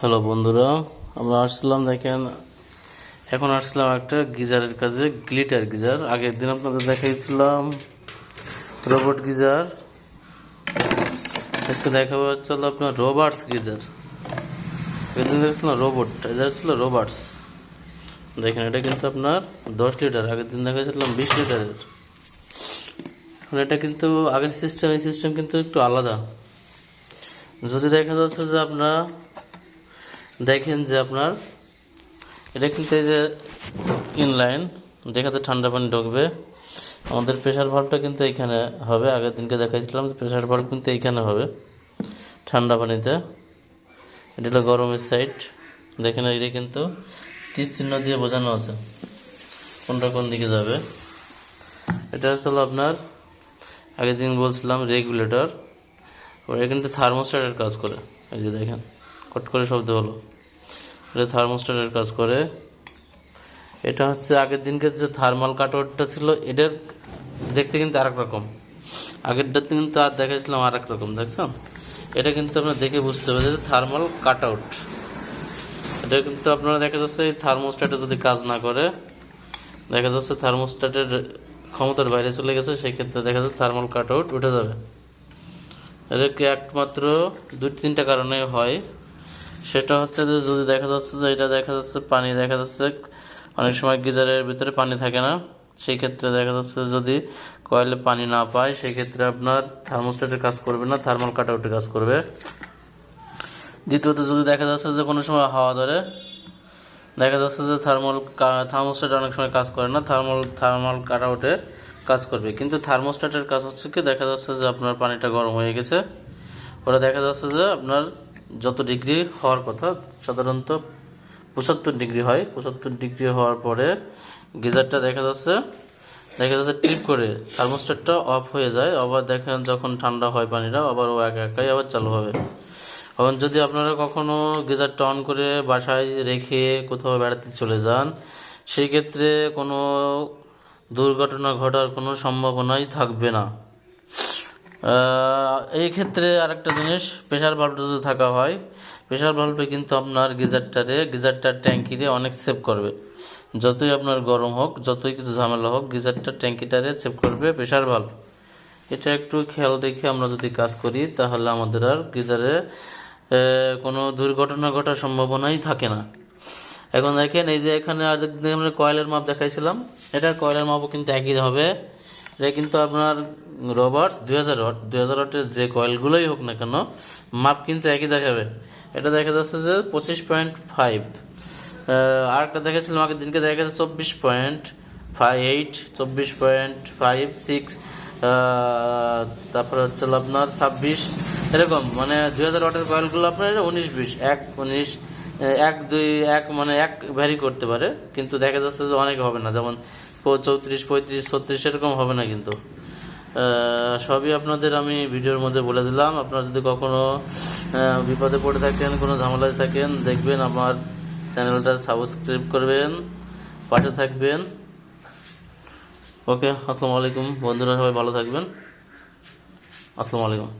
Hello বন্ধুরা, আমরা আসছিলাম দেখেন, এখন আসছিলাম একটা গিজারের কাজে, গ্লিটার গিজার। আগের দিন আপনাদের দেখাইছিলাম, রোবট গিজার। আজকে দেখাবো হচ্ছে আপনার রোবার্টস গিজার। আগের দিন দেখছিলাম রোবট এটা হচ্ছিল রোবার্টস দেখেন, এটা কিন্তু আপনার দশ লিটার, আগের দিন দেখাচ্ছিলাম বিশ লিটারের। এখন এটা কিন্তু আগের সিস্টেম এই সিস্টেম কিন্তু একটু আলাদা। যদি দেখা যাচ্ছে যে আপনার দেখেন যে আপনার, এটা কিন্তু এই যে ইনলাইন যেখানে ঠান্ডা পানি ঢুকবে, আমাদের প্রেশার ভাল্বটা কিন্তু এইখানে হবে। আগের দিনকে দেখাইছিলাম যে প্রেশার ভাল্ব কিন্তু এইখানে হবে, ঠান্ডা পানিতে। এটা হলো গরমের সাইড দেখেন এটা কিন্তু তীর চিহ্ন দিয়ে বোঝানো আছে, কোনটা কোন দিকে যাবে। এটা হলো আপনার, আগের দিন বলছিলাম রেগুলেটর ওরা কিন্তু থার্মোস্ট্যাটের কাজ করে। এই যে দেখেন। কট করে শব্দ হলো। এটা থার্মোস্ট্যাটের কাজ করে। এটা হচ্ছে আগের দিনকে যে থার্মাল কাটওয়ারটা ছিল, এটার দেখতে কিন্তু আরেক রকম। আগেরটার কিন্তু আর দেখাইছিলাম আরেক রকম দেখছেন এটা কিন্তু আপনার দেখে বুঝতে হবে যে থার্মাল কাট আউট এটা কিন্তু আপনারা দেখা যাচ্ছে এই থার্মোস্ট্যাটে যদি কাজ না করে, দেখা যাচ্ছে থার্মোস্ট্যাটের ক্ষমতার বাইরে চলে গেছে, সেই ক্ষেত্রে দেখা যাচ্ছে থার্মাল কাট আউট উঠে যাবে। এটা কি একমাত্র দুই তিনটা কারণে হয়। সেটা হচ্ছে যে যদি দেখা যাচ্ছে যে এটা দেখা যাচ্ছে পানি দেখা যাচ্ছে, অনেক সময় গিজারের ভিতরে পানি থাকে না সেই ক্ষেত্রে দেখা যাচ্ছে যদি কয়েলে পানি না পায় সেই ক্ষেত্রে আপনার থার্মোস্ট্যাটের কাজ করবে না থার্মাল কাটআউটের কাজ করবে। দ্বিতীয়ত যদি দেখা যাচ্ছে যে কোনো সময় হাওয়া ধরে, দেখা যাচ্ছে যে থার্মাল থার্মোস্ট্যাট অনেক সময় কাজ করে না থার্মাল থার্মাল কাটআউটে কাজ করবে। কিন্তু থার্মোস্ট্যাটের কাজ হচ্ছে কি, দেখা যাচ্ছে যে আপনার পানিটা গরম হয়ে গেছে, ওটা দেখা যাচ্ছে যে আপনার যত ডিগ্রি হওয়ার কথা, সাধারণত পঁচাত্তর ডিগ্রি হয়। পঁচাত্তর ডিগ্রি হওয়ার পরে গিজারটা দেখা যাচ্ছে দেখা যাচ্ছে ট্রিপ করে থার্মোস্ট্যাটটা অফ হয়ে যায়। আবার দেখেন যখন ঠান্ডা হয় পানিটা, আবার ও একা একাই আবার চালু হবে। এখন যদি আপনারা কখনো গিজারটা অন করে বাসায় রেখে কোথাও বেড়াতে চলে যান, সেই ক্ষেত্রে কোনো দুর্ঘটনা ঘটার কোনো সম্ভাবনাই থাকবে না। এই ক্ষেত্রে আরেকটা জিনিস প্রেশার ভাল্বটা যদি থাকা হয় প্রেশার ভাল্বে কিন্তু আপনার গিজারটারে, গিজারটার ট্যাঙ্কিরে অনেক সেভ করবে। যতই আপনার গরম হোক, যতই কিছু ঝামেলা হোক, গিজারটার ট্যাঙ্কিটারে সেভ করবে প্রেশার ভাল্ব এটা একটু খেয়াল রেখে আমরা যদি কাজ করি, তাহলে আমাদের আর গিজারে কোনো দুর্ঘটনা ঘটার সম্ভাবনাই থাকে না। এখন দেখেন, এই যে এখানে আর আমরা কয়েলের মাপ দেখাইছিলাম। এটার কয়েলের মাপও কিন্তু একই হবে। এটা কিন্তু আপনার রবার্ট দুই হাজার ওয়াট দুই হাজার ওয়াটের যে কয়েলগুলোই হোক না কেন, মাপ কিন্তু একই দেখাবে। এটা দেখা যাচ্ছে যে পঁচিশ পয়েন্ট ফাইভ। আর একটা দেখেছিলাম আগের দিনকে দেখা যাচ্ছে চব্বিশ পয়েন্ট ফাইভ এইট, চব্বিশ পয়েন্ট ফাইভ সিক্স তারপরে হচ্ছে আপনার ছাব্বিশ। এরকম মানে দুই হাজার ওয়াটের কয়েলগুলো আপনার উনিশ বিশ, এক উনিশ এক দুই, এক মানে এক ভ্যারি করতে পারে, কিন্তু দেখা যাচ্ছে যে অনেক হবে না। যেমন চৌত্রিশ, পঁয়ত্রিশ, ছত্রিশ এরকম হবে না কিন্তু। সবই আপনাদের আমি ভিডিওর মধ্যে বলে দিলাম। আপনারা যদি কখনো বিপদে পড়ে থাকেন, কোনো ঝামেলায় থাকেন, দেখবেন আমার চ্যানেলটা সাবস্ক্রাইব করবেন, পাশে থাকবেন। ওকে, আসসালামু আলাইকুম। বন্ধুরা, সবাই ভালো থাকবেন। আসসালামু আলাইকুম।